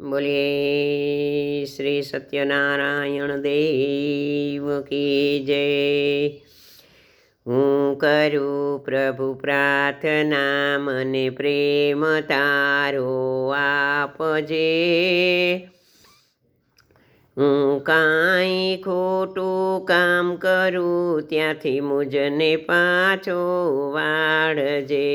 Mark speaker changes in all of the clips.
Speaker 1: બોલીએ, શ્રી સત્યનારાયણ દેવ કી જય. હું કરું પ્રભુ પ્રાર્થના, મને પ્રેમ તારો આપજે. હું કાંઈ ખોટું કામ કરું, ત્યાંથી મુજને પાછો વાળજે.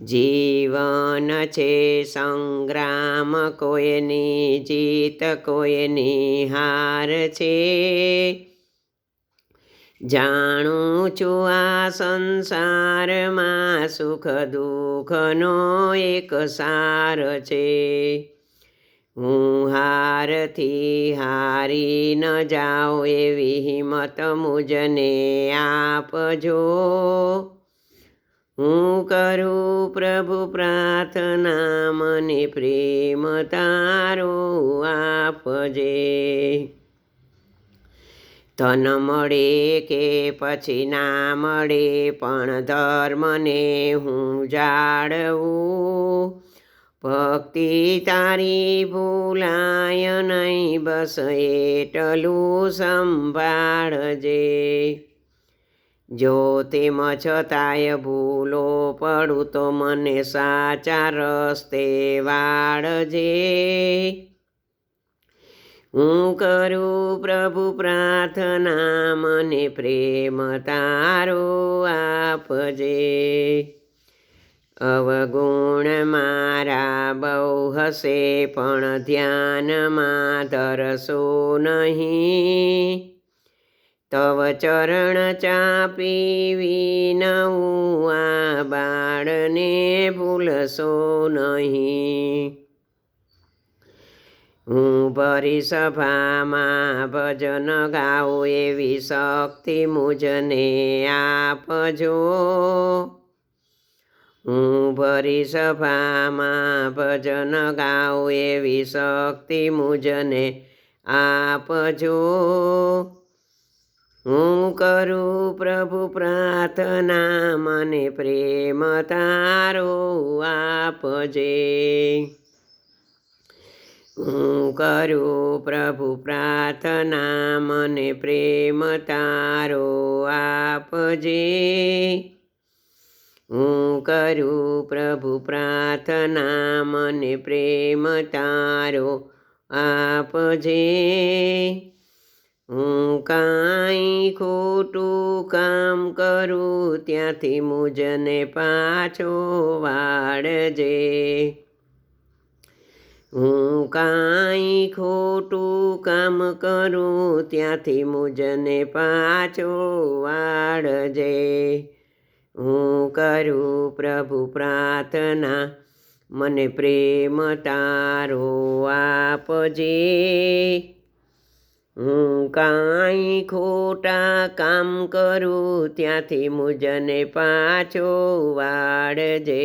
Speaker 1: જીવન છે સંગ્રામ કોઈની જીત કોઈની હાર છે. જાણું છું આ સંસારમાં સુખ દુઃખનો એક સાર છે. હું હારથી હારી ન જાઉં એવી હિંમત મુજને આપજો. હું કરું પ્રભુ પ્રાર્થના મને પ્રેમ તારો આપજે. ધન મળે કે પછી ના મળે, પણ ધર્મને હું જાળવું. ભક્તિ તારી ભૂલાય નહીં, બસ એટલું સંભાળજે. જો તેમ છતાંય ભૂલો પડું તો મને સાચા રસ્તે વાળજે. હું કરું પ્રભુ પ્રાર્થના, મને પ્રેમ તારો આપજે. અવગુણ મારા બહુ હશે, પણ ધ્યાનમાં ધરશો નહીં. તવ ચરણ ચાપી વિનવું આ બાળને ભૂલશો નહીં. હું ભરી સભામાં ભજન ગાઉં એવી શક્તિ મુજને આપજો. હું ભરી સભામાં ભજન ગાઉં એવી શક્તિ મુજને આપજો. હું કરું પ્રભુ પ્રાર્થના, મને પ્રેમ તારો આપજે. હું કરું પ્રભુ પ્રાર્થના, મને પ્રેમ તારો આપજે. હું કરું પ્રભુ પ્રાર્થના, મને પ્રેમ તારો આપજે. હું કાંઈ ખોટું કામ કરું ત્યાંથી મુજને પાછો વાળજે. હું કાંઈ ખોટું કામ કરું ત્યાંથી મુજને પાછો વાળજે. હું કરું પ્રભુ પ્રાર્થના, મને પ્રેમ તારો આપજે. હું કાંઈ ખોટા કામ કરું ત્યાંથી મુજને પાછો વાળજે.